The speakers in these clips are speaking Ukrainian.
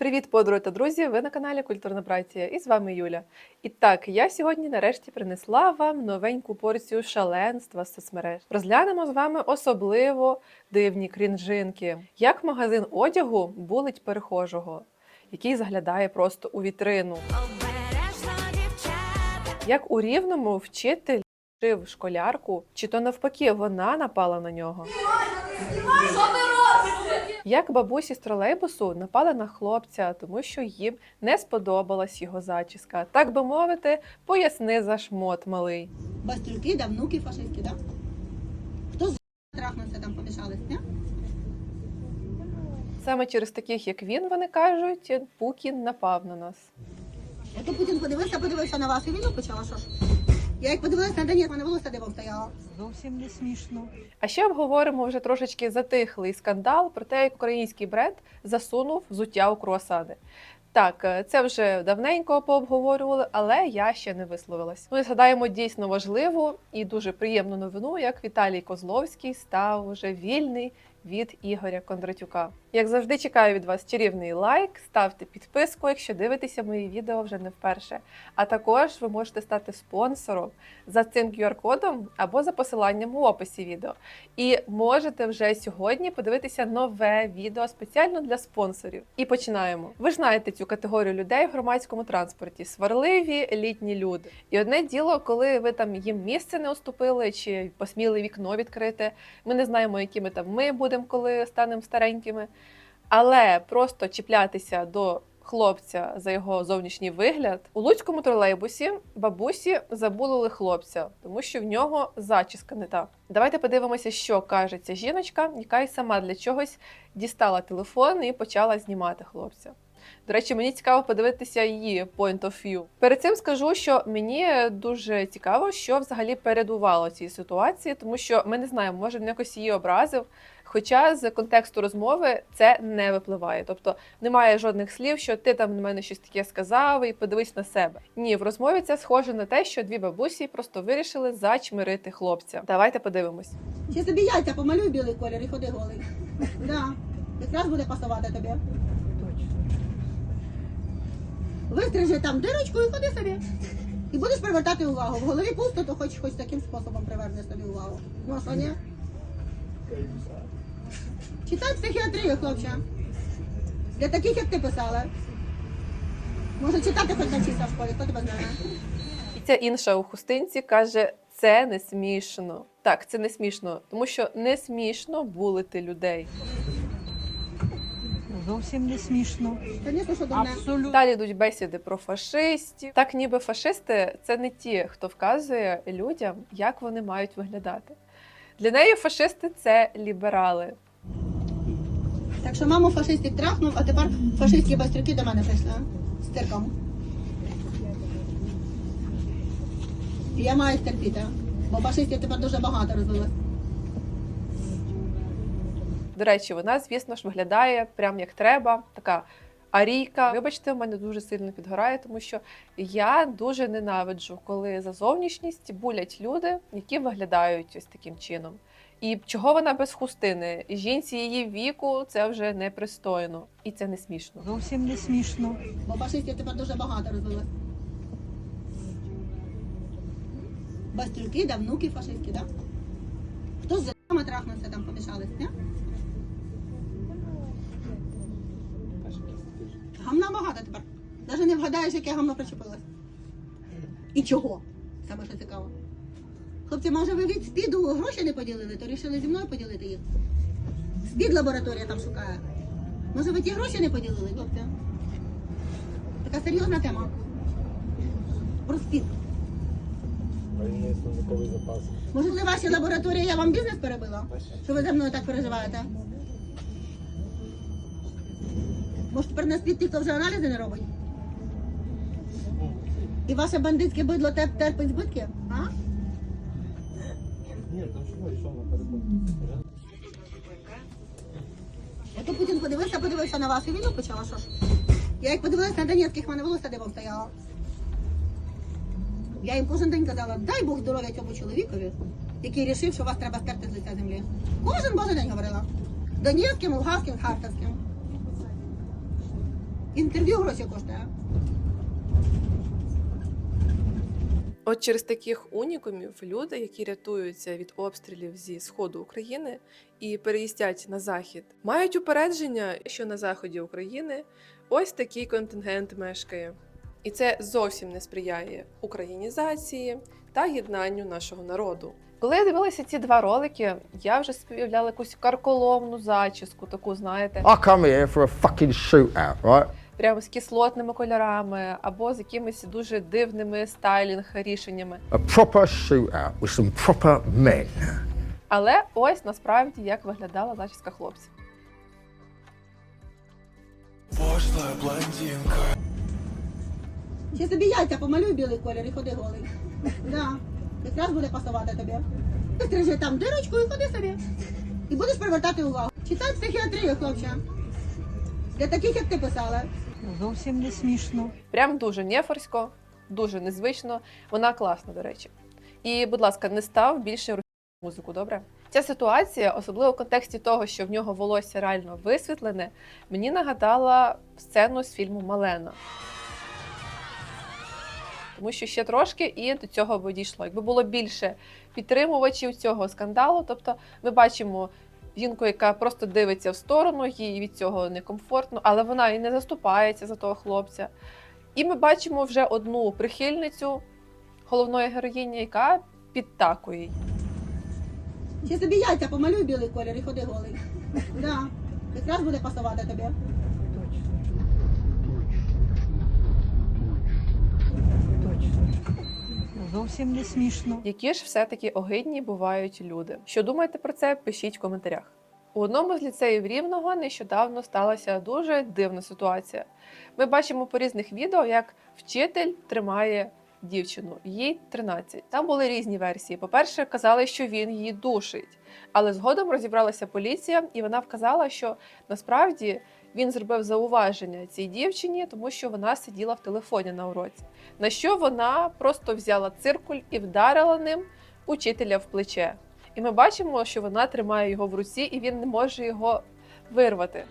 Привіт, подруги та друзі! Ви на каналі Культурна Братія і з вами Юля. І так, я сьогодні нарешті принесла вам новеньку порцію шаленства з соцмереж. Розглянемо з вами особливо дивні крінжинки, як магазин одягу булить перехожого, який заглядає просто у вітрину. Як у рівному вчитель вчив школярку, чи то навпаки вона напала на нього. Як бабусі з тролейбусу напали на хлопця, тому що їм не сподобалась його зачіска. Так би мовити, поясни за шмот малий. Бастюльки, да, внуки фашистські, да? Хто з трахнувся там помішались, не? Саме через таких, як він, вони кажуть, Пукін напав на нас. Я то Путін подивився, подивився на вас і війну почала, що ж? Я як подивилася на Донець, мене волосся дивом стояло. Зовсім не смішно. А ще обговоримо вже трошечки затихлий скандал про те, як український бренд засунув взуття у круасани. Так, е, це вже давненько пообговорювали, але я ще не висловилась. Ми згадаємо дійсно важливу і дуже приємну новину, як Віталій Козловський став уже вільний від Ігоря Кондратюка. Як завжди, чекаю від вас чарівний лайк, ставте підписку, якщо дивитеся мої відео вже не вперше. А також ви можете стати спонсором за цим QR-кодом або за посиланням у описі відео. І можете вже сьогодні подивитися нове відео спеціально для спонсорів. І починаємо. Ви ж знаєте цю категорію людей в громадському транспорті: сварливі літні люди. І одне діло, коли ви там їм місце не уступили чи посміли вікно відкрити. Ми не знаємо, якими там ми будемо, коли станемо старенькими. Але просто чіплятися до хлопця за його зовнішній вигляд у луцькому тролейбусі бабусі забулили хлопця, тому що в нього зачіска не та. Давайте подивимося, що каже ця жіночка, яка й сама для чогось дістала телефон і почала знімати хлопця. До речі, мені цікаво подивитися її point of view. Перед цим скажу, що мені дуже цікаво, що взагалі передувало цій ситуації, тому що ми не знаємо, може він якось її образив. Хоча з контексту розмови це не випливає. Тобто немає жодних слів, що ти там на мене щось таке сказав і подивись на себе. Ні, в розмові це схоже на те, що дві бабусі просто вирішили зачмирити хлопця. Давайте подивимось. Ще собі яйця помалюй білий колір і ходи голий. Да. Якраз буде пасувати тобі. Вистрижи там дирочку і ходи собі. І будеш привертати увагу. В голові пусто, то хоч хоч таким способом привернеш собі увагу. Ну а що ні? Читай психіатрію, хлопче. Для таких, як ти писала. Може читати хоч навчився в школі, хто тебе знає? І ця інша у хустинці каже: це не смішно. Так, це не смішно, тому що не смішно булити людей. Зовсім не смішно. Звісно, що. Абсолютно. Далі йдуть бесіди про фашистів. Так, ніби фашисти це не ті, хто вказує людям, як вони мають виглядати. Для неї фашисти це ліберали. Так що маму фашистів трахнув, а тепер фашистські бастрюки до мене прийшли з цирком. Я маю терпіти, бо фашистів тепер дуже багато розвилось. До речі, вона, звісно ж, виглядає прям як треба, така арійка. Вибачте, в мене дуже сильно підгорає, тому що я дуже ненавиджу, коли за зовнішність булять люди, які виглядають ось таким чином. І чого вона без хустини? Жінці її віку це вже непристойно і це не смішно. Зовсім не смішно. Бо фашистів тепер дуже багато розвилось. Бастрюки, да, внуки фашистські, да? Хто з з***ами трахнувся там помішались, не? Гамна багато тепер. Навіть не вгадаєш, яке гамно причепилось. І чого? Саме що цікаво. Хлопці, може ви від спіду гроші не поділили, то рішили зі мною поділити їх. Спід лабораторія там шукає. Може ви ті гроші не поділили, хлопці? Така серйозна тема. Про спід. Може, це ваші лабораторії, я вам бізнес перебила? Що ви за мною так переживаєте? Може, тепер на спід ніхто вже аналізи не робить? І ваше бандитське бидло терпить збитки? А? Ні, там що йшов на переході. Я то Путін подивився, подивився на вас і війну почала, що ж? Я як подивилася на Донецьких, в мене волосся дивом стояла. Я їм кожен день казала, дай Бог здоров'я цьому чоловікові, який рішив, що вас треба стерти з лиця землі. Кожен божий день говорила. Донецьким, Луганським, Харківським. Інтерв'ю гроші коштує. От через таких унікумів люди, які рятуються від обстрілів зі сходу України і переїздять на захід, мають упередження, що на заході України ось такий контингент мешкає. І це зовсім не сприяє українізації та єднанню нашого народу. Коли я дивилася ці два ролики, я вже співявляла якусь карколомну зачіску, таку знаєте, I come here for a fucking shootout, right? Прямо з кислотними кольорами або з якимись дуже дивними стайлінг рішеннями. A proper shootout with some proper men. Але ось насправді як виглядала зачіска хлопців. Пошлая блондинка. Чи собі яйця помалюй білий колір і ходи голий. Да. Якраз буде пасувати тобі. Стрижи там дирочку і ходи собі. І будеш привертати увагу. Читай психіатрію, хлопче. Для таких, як ти писала. Зовсім не смішно. Прям дуже нефорсько, дуже незвично. Вона класна, до речі. І, будь ласка, не став більше музику, добре? Ця ситуація, особливо в контексті того, що в нього волосся реально висвітлене, мені нагадала сцену з фільму Малена. Тому що ще трошки і до цього би дійшло. Якби було більше підтримувачів цього скандалу, тобто ми бачимо жінку, яка просто дивиться в сторону, їй від цього некомфортно, але вона і не заступається за того хлопця. І ми бачимо вже одну прихильницю головної героїні, яка підтакує. їй. Чи собі яйця помалюй білий колір і ходи голий. Да. Якраз буде пасувати тобі. Зовсім не смішно. Які ж все-таки огидні бувають люди. Що думаєте про це? Пишіть в коментарях. У одному з ліцеїв Рівного нещодавно сталася дуже дивна ситуація. Ми бачимо по різних відео, як вчитель тримає дівчину, їй 13. Там були різні версії. По-перше, казали, що він її душить, але згодом розібралася поліція, і вона вказала, що насправді він зробив зауваження цій дівчині, тому що вона сиділа в телефоні на уроці. На що вона просто взяла циркуль і вдарила ним учителя в плече. І ми бачимо, що вона тримає його в руці, і він не може його вирвати.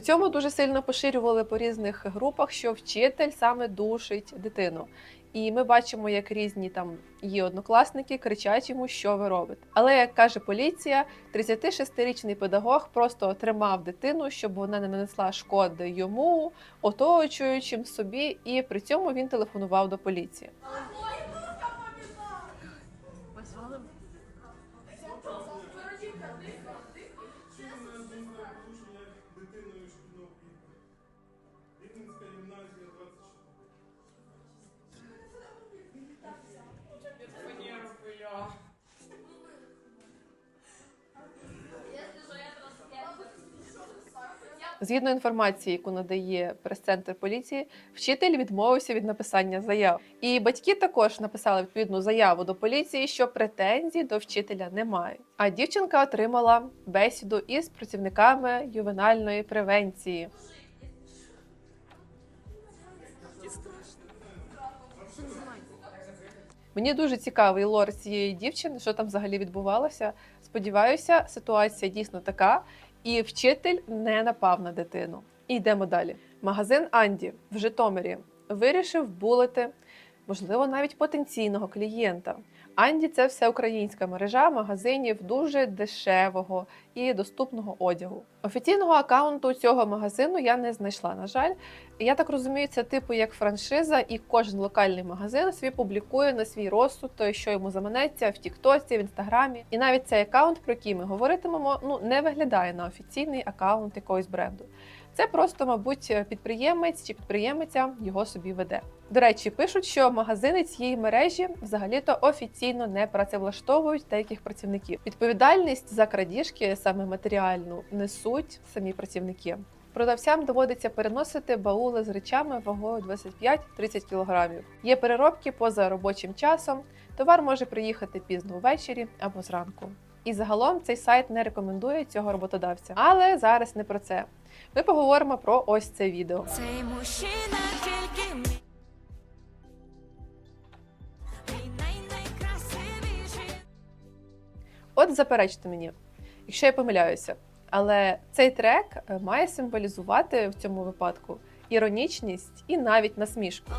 При цьому дуже сильно поширювали по різних групах, що вчитель саме душить дитину. І ми бачимо, як різні там її однокласники кричать йому, що ви робите. Але як каже поліція, 36-річний педагог просто тримав дитину, щоб вона не нанесла шкоди йому, оточуючим собі, і при цьому він телефонував до поліції. Згідно інформації, яку надає прес-центр поліції, вчитель відмовився від написання заяв. І батьки також написали відповідну заяву до поліції, що претензій до вчителя немає. А дівчинка отримала бесіду із працівниками ювенальної превенції. Мені дуже цікавий лор цієї дівчини, що там взагалі відбувалося. Сподіваюся, ситуація дійсно така, і вчитель не напав на дитину. Йдемо далі. Магазин Анді в Житомирі вирішив булити, можливо, навіть потенційного клієнта. Анді це все українська мережа магазинів дуже дешевого і доступного одягу. Офіційного акаунту цього магазину я не знайшла, на жаль. Я так розумію, це типу як франшиза, і кожен локальний магазин собі публікує на свій розсуд, той, що йому заманеться в Тіктоці, в інстаграмі. І навіть цей акаунт, про який ми говоритимемо, ну не виглядає на офіційний акаунт якогось бренду. Це просто, мабуть, підприємець чи підприємиця його собі веде. До речі, пишуть, що магазини цієї мережі взагалі-то офіційно не працевлаштовують деяких працівників. Відповідальність за крадіжки, саме матеріальну, несуть самі працівники. Продавцям доводиться переносити баули з речами вагою 25-30 кг. Є переробки поза робочим часом. Товар може приїхати пізно ввечері або зранку. І загалом цей сайт не рекомендує цього роботодавця. Але зараз не про це. Ми поговоримо про ось це відео. Цей мужчина тільки мій. От заперечте мені, якщо я помиляюся. Але цей трек е, має символізувати в цьому випадку іронічність і навіть насмішку.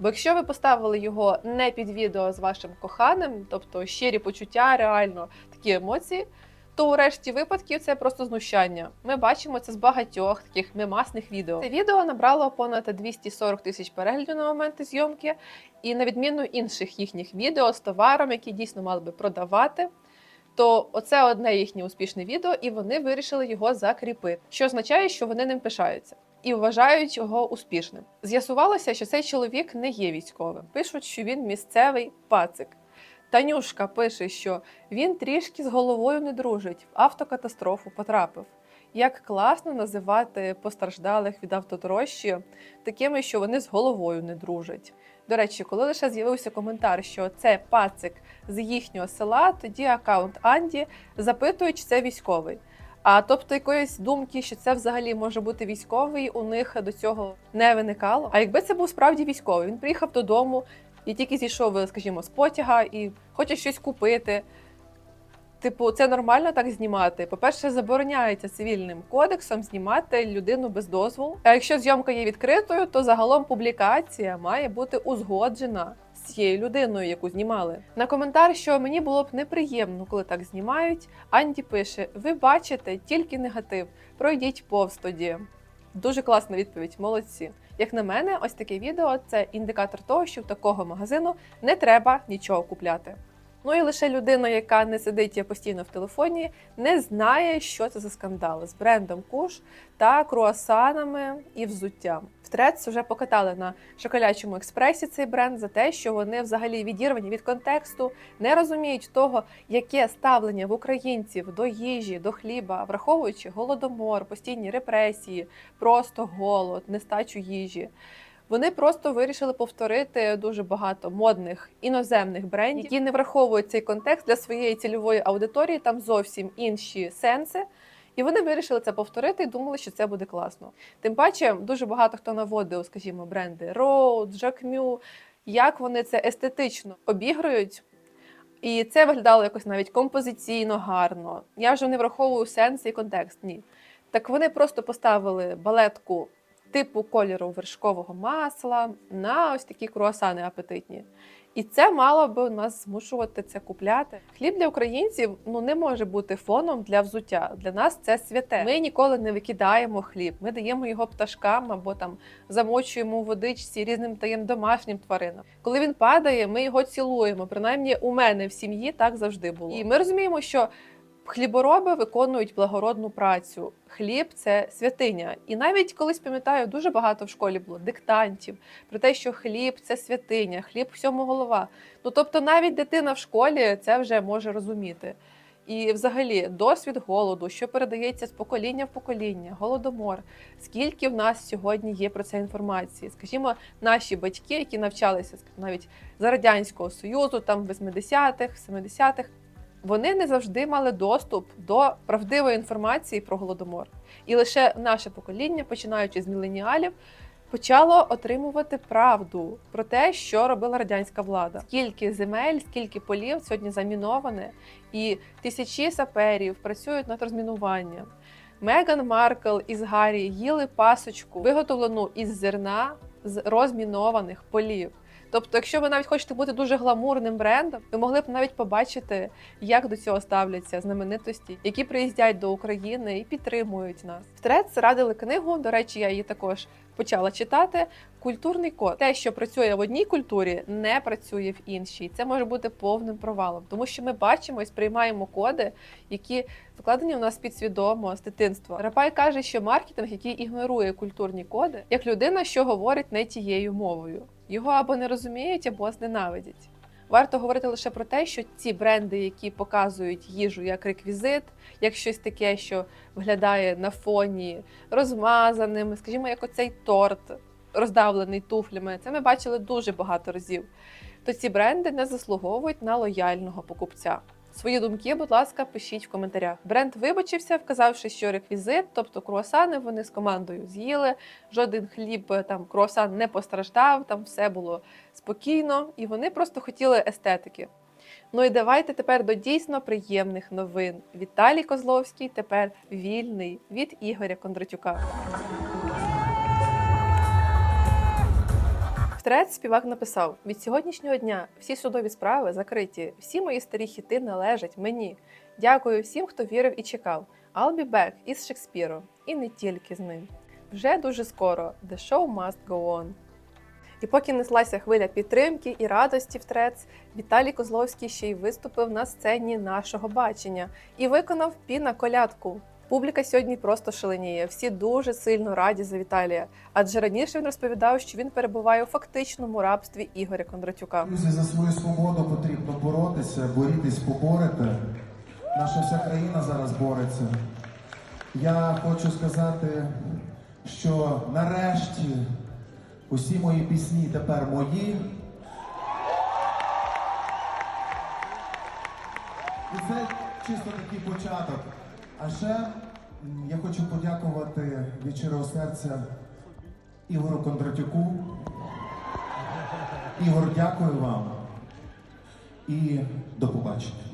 Бо якщо ви поставили його не під відео з вашим коханим, тобто щирі почуття, реально такі емоції, то у решті випадків це просто знущання. Ми бачимо це з багатьох таких мемасних відео. Це відео набрало понад 240 тисяч переглядів на моменти зйомки, і на відміну інших їхніх відео з товаром, які дійсно мали би продавати. То оце одне їхнє успішне відео, і вони вирішили його закріпити, що означає, що вони ним пишаються і вважають його успішним. З'ясувалося, що цей чоловік не є військовим. Пишуть, що він місцевий пацик. Танюшка пише, що він трішки з головою не дружить, в автокатастрофу потрапив. Як класно називати постраждалих від автотрощі такими, що вони з головою не дружать. До речі, коли лише з'явився коментар, що це пацик з їхнього села, тоді аккаунт Анді запитують, чи це військовий. А тобто якоїсь думки, що це взагалі може бути військовий, у них до цього не виникало. А якби це був справді військовий, він приїхав додому і тільки зійшов, скажімо, з потяга і хоче щось купити. Типу, це нормально так знімати. По-перше, забороняється цивільним кодексом знімати людину без дозволу. А якщо зйомка є відкритою, то загалом публікація має бути узгоджена цією людиною, яку знімали. На коментар, що мені було б неприємно, коли так знімають. Анді пише: Ви бачите тільки негатив. Пройдіть повз тоді. Дуже класна відповідь, молодці. Як на мене, ось таке відео це індикатор того, що в такого магазину не треба нічого купляти. Ну і лише людина, яка не сидить постійно в телефоні, не знає, що це за скандали з брендом Куш та круасанами і взуттям. В Трец вже покатали на шоколячому експресі цей бренд за те, що вони взагалі відірвані від контексту, не розуміють того, яке ставлення в українців до їжі, до хліба, враховуючи голодомор, постійні репресії, просто голод, нестачу їжі. Вони просто вирішили повторити дуже багато модних іноземних брендів, які не враховують цей контекст для своєї цільової аудиторії. Там зовсім інші сенси. І вони вирішили це повторити і думали, що це буде класно. Тим паче, дуже багато хто наводив, скажімо, бренди Road, Jacquemus, як вони це естетично обігрують. І це виглядало якось навіть композиційно гарно. Я вже не враховую сенс і контекст. Ні. Так вони просто поставили балетку типу кольору вершкового масла на ось такі круасани апетитні. І це мало би нас змушувати це купляти. Хліб для українців ну не може бути фоном для взуття. Для нас це святе. Ми ніколи не викидаємо хліб. Ми даємо його пташкам або там замочуємо у водичці різним таєм домашнім тваринам. Коли він падає, ми його цілуємо. Принаймні, у мене в сім'ї так завжди було. І ми розуміємо, що хлібороби виконують благородну працю. Хліб це святиня. І навіть колись пам'ятаю, дуже багато в школі було диктантів про те, що хліб це святиня, хліб всьому голова. Ну тобто, навіть дитина в школі це вже може розуміти. І, взагалі, досвід голоду, що передається з покоління в покоління, голодомор. Скільки в нас сьогодні є про це інформації? Скажімо, наші батьки, які навчалися навіть за радянського союзу, там в 80-х, 70-х, вони не завжди мали доступ до правдивої інформації про голодомор. І лише наше покоління, починаючи з міленіалів, почало отримувати правду про те, що робила радянська влада. Скільки земель, скільки полів сьогодні заміноване, і тисячі саперів працюють над розмінуванням. Меган Маркл із Гаррі їли пасочку, виготовлену із зерна з розмінованих полів. Тобто, якщо ви навіть хочете бути дуже гламурним брендом, ви могли б навіть побачити, як до цього ставляться знаменитості, які приїздять до України і підтримують нас. В Трец радили книгу. До речі, я її також почала читати. Культурний код. Те, що працює в одній культурі, не працює в іншій. Це може бути повним провалом, тому що ми бачимо і сприймаємо коди, які вкладені в нас підсвідомо з дитинства. Рапай каже, що маркетинг, який ігнорує культурні коди, як людина, що говорить не тією мовою. Його або не розуміють, або зненавидять. Варто говорити лише про те, що ці бренди, які показують їжу як реквізит, як щось таке, що виглядає на фоні розмазаним, скажімо, як оцей торт, роздавлений туфлями, це ми бачили дуже багато разів. То ці бренди не заслуговують на лояльного покупця. Свої думки, будь ласка, пишіть в коментарях. Бренд вибачився, вказавши, що реквізит, тобто круасани, вони з командою з'їли. Жоден хліб е, там круасан не постраждав, там все було спокійно, і вони просто хотіли естетики. Ну і давайте тепер до дійсно приємних новин. Віталій Козловський тепер вільний від Ігоря Кондратюка. В трет співак написав: від сьогоднішнього дня всі судові справи закриті, всі мої старі хіти належать мені. Дякую всім, хто вірив і чекав. I'll be back із Шекспіром. І не тільки з ним. Вже дуже скоро The show must go on. І поки неслася хвиля підтримки і радості в трец, Віталій Козловський ще й виступив на сцені нашого бачення і виконав піна колядку. Публіка сьогодні просто шаленіє. Всі дуже сильно раді за Віталія. Адже раніше він розповідав, що він перебуває у фактичному рабстві Ігоря Кондратюка. За свою свободу потрібно боротися, борітись, поборете. Наша вся країна зараз бореться. Я хочу сказати, що нарешті усі мої пісні тепер мої. І це чисто такий початок. А ще я хочу подякувати від щирого серця Ігору Кондратюку. Ігор, дякую вам і до побачення.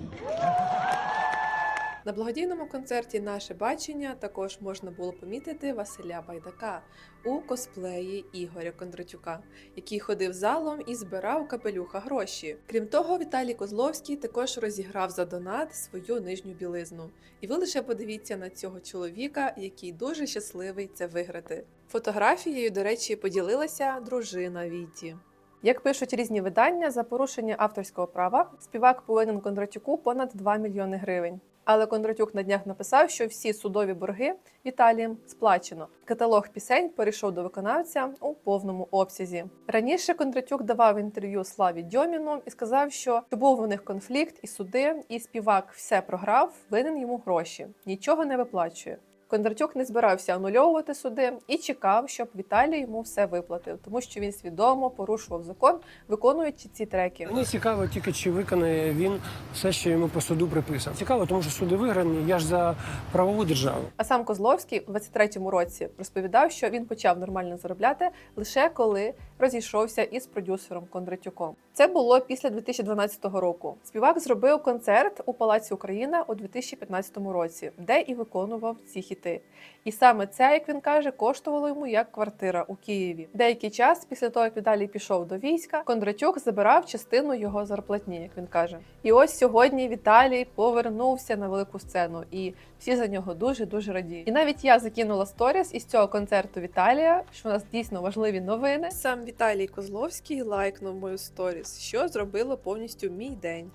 На благодійному концерті Наше бачення також можна було помітити Василя Байдака у косплеї Ігоря Кондратюка, який ходив залом і збирав капелюха гроші. Крім того, Віталій Козловський також розіграв за донат свою нижню білизну. І ви лише подивіться на цього чоловіка, який дуже щасливий це виграти. Фотографією, до речі, поділилася дружина Віті. Як пишуть різні видання, за порушення авторського права співак повинен Кондратюку понад 2 мільйони гривень. Але Кондратюк на днях написав, що всі судові борги Італії сплачено. Каталог пісень перейшов до виконавця у повному обсязі. Раніше Кондратюк давав інтерв'ю Славі Дьоміну і сказав, що був у них конфлікт і суди, і співак все програв, винен йому гроші, нічого не виплачує. Кондратюк не збирався анульовувати суди і чекав, щоб Віталій йому все виплатив, тому що він свідомо порушував закон, виконуючи ці треки. Мені цікаво тільки, чи виконає він все, що йому по суду приписав. Цікаво, тому що суди виграні. Я ж за правову державу. А сам Козловський у 23-му році розповідав, що він почав нормально заробляти лише коли розійшовся із продюсером Кондратюком. Це було після 2012 року. Співак зробив концерт у Палаці Україна у 2015 році, де і виконував ці хіти. І саме це, як він каже, коштувало йому як квартира у Києві. Деякий час після того, як Віталій пішов до війська, Кондратюк забирав частину його зарплатні, як він каже. І ось сьогодні Віталій повернувся на велику сцену, і всі за нього дуже дуже радіють. І навіть я закинула сторіс із цього концерту Віталія, що у нас дійсно важливі новини. Сам Віталій Козловський лайкнув мою сторіс, що зробило повністю мій день.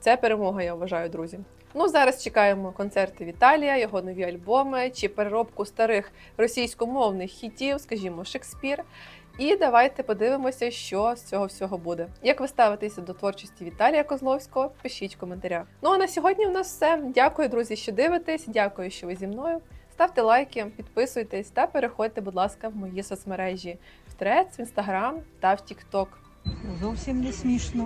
Це перемога, я вважаю, друзі. Ну зараз чекаємо концерти Віталія, його нові альбоми чи переробку старих російськомовних хітів, скажімо, Шекспір. І давайте подивимося, що з цього всього буде. Як ви ставитеся до творчості Віталія Козловського? Пишіть в коментарях. Ну а на сьогодні у нас все. Дякую, друзі, що дивитесь. Дякую, що ви зі мною. Ставте лайки, підписуйтесь та переходьте, будь ласка, в мої соцмережі в Трец, в Інстаграм та в Тікток. Зовсім не смішно.